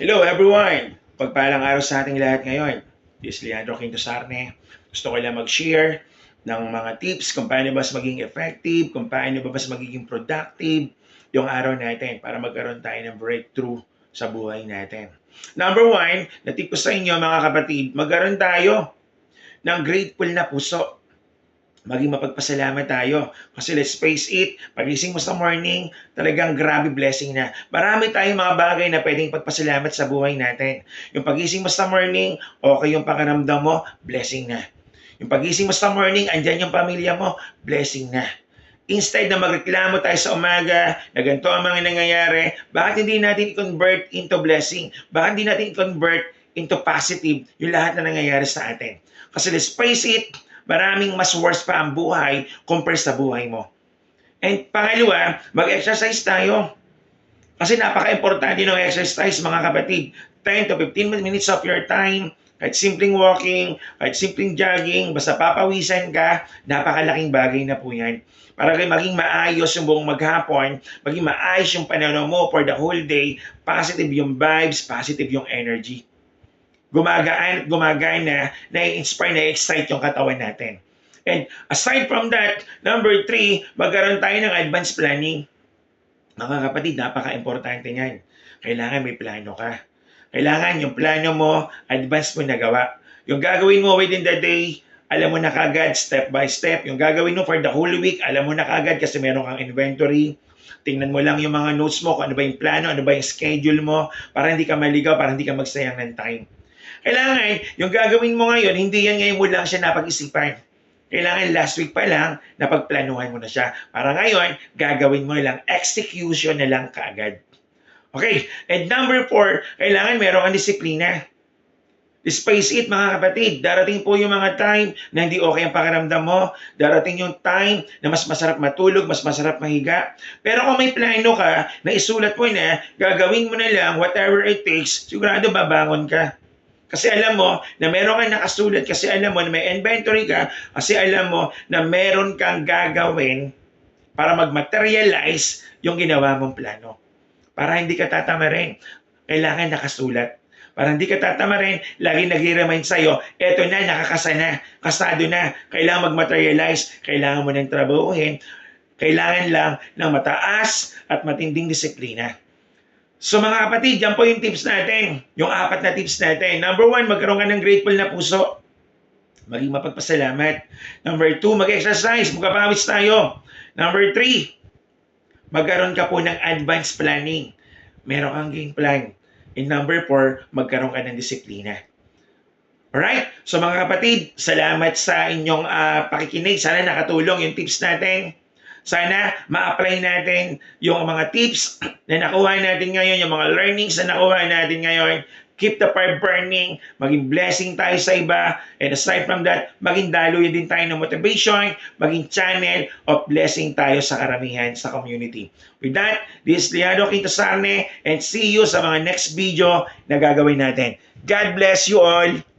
Hello everyone! Pagpalang araw sa ating lahat ngayon. This is Leandro Quinto Sarne. Gusto ko lang mag-share ng mga tips kung paano ba maging effective, kung paano ba mas magiging productive yung araw natin para magkaroon tayo ng breakthrough sa buhay natin. Number one, na ko sa inyo mga kapatid, magkaroon tayo ng grateful na puso maging mapagpasalamat tayo. Kasi let's face it, pagising mo sa morning, talagang grabe blessing na. Marami tayong mga bagay na pwedeng pagpasalamat sa buhay natin. Yung pagising mo sa morning, okay yung pakaramdam mo, blessing na. Yung pagising mo sa morning, andyan yung pamilya mo, blessing na. Instead na magreklamo tayo sa umaga na ganito ang mga nangyayari, bakit hindi natin i-convert into blessing? Bakit hindi natin i-convert into positive yung lahat na nangyayari sa atin? Kasi let's face it, maraming mas worse pa ang buhay compare sa buhay mo. And pangalawa, mag-exercise tayo. Kasi napaka-importante ng exercise mga kapatid. 10 to 15 minutes of your time, kahit simpleng walking, kahit simpleng jogging, basta papawisan ka, napakalaking bagay na po yan. Para kayo maging maayos yung buong maghapon, maging maayos yung pananaw mo for the whole day, positive yung vibes, positive yung energy gumagaan gumagana, na-inspire, na-excite yung katawan natin. And aside from that, number three, magkaroon tayo ng advanced planning. Mga kapatid, napaka-importante niyan. Kailangan may plano ka. Kailangan yung plano mo, advance mo nagawa. Yung gagawin mo within the day, alam mo na kagad, step by step. Yung gagawin mo for the whole week, alam mo na kagad kasi meron kang inventory. Tingnan mo lang yung mga notes mo, kung ano ba yung plano, ano ba yung schedule mo, para hindi ka maligaw, para hindi ka magsayang ng time. Kailangan, yung gagawin mo ngayon, hindi yan ngayon mo lang siya napag-isipan. Kailangan last week pa lang, napagplanuhan mo na siya. Para ngayon, gagawin mo lang, execution na lang kaagad. Okay, and number four, kailangan meron kang disiplina. Space it mga kapatid, darating po yung mga time na hindi okay ang pakiramdam mo, darating yung time na mas masarap matulog, mas masarap mahiga. Pero kung may plano ka, na isulat mo na, gagawin mo na lang whatever it takes, sigurado babangon ka. Kasi alam mo na meron kang nakasulat, kasi alam mo na may inventory ka, kasi alam mo na meron kang gagawin para mag-materialize yung ginawa mong plano. Para hindi ka tatamarin, kailangan nakasulat. Para hindi ka tatamarin, lagi nag-remind sa'yo, eto na, nakakasa na, kasado na, kailangan mag-materialize, kailangan mo nang trabahuhin, kailangan lang ng mataas at matinding disiplina. So mga kapatid, yan po yung tips natin. Yung apat na tips natin. Number one, magkaroon ka ng grateful na puso. Maging mapagpasalamat. Number two, mag-exercise. Magpapawis tayo. Number three, magkaroon ka po ng advanced planning. Meron kang game plan. And number four, magkaroon ka ng disiplina. Alright? So mga kapatid, salamat sa inyong uh, pakikinig. Sana nakatulong yung tips natin. Sana ma-apply natin yung mga tips na nakuha natin ngayon, yung mga learnings na nakuha natin ngayon. Keep the fire burning, maging blessing tayo sa iba, and aside from that, maging daluyan din tayo ng motivation, maging channel of blessing tayo sa karamihan sa community. With that, this is Leandro Quintosarne, and see you sa mga next video na gagawin natin. God bless you all!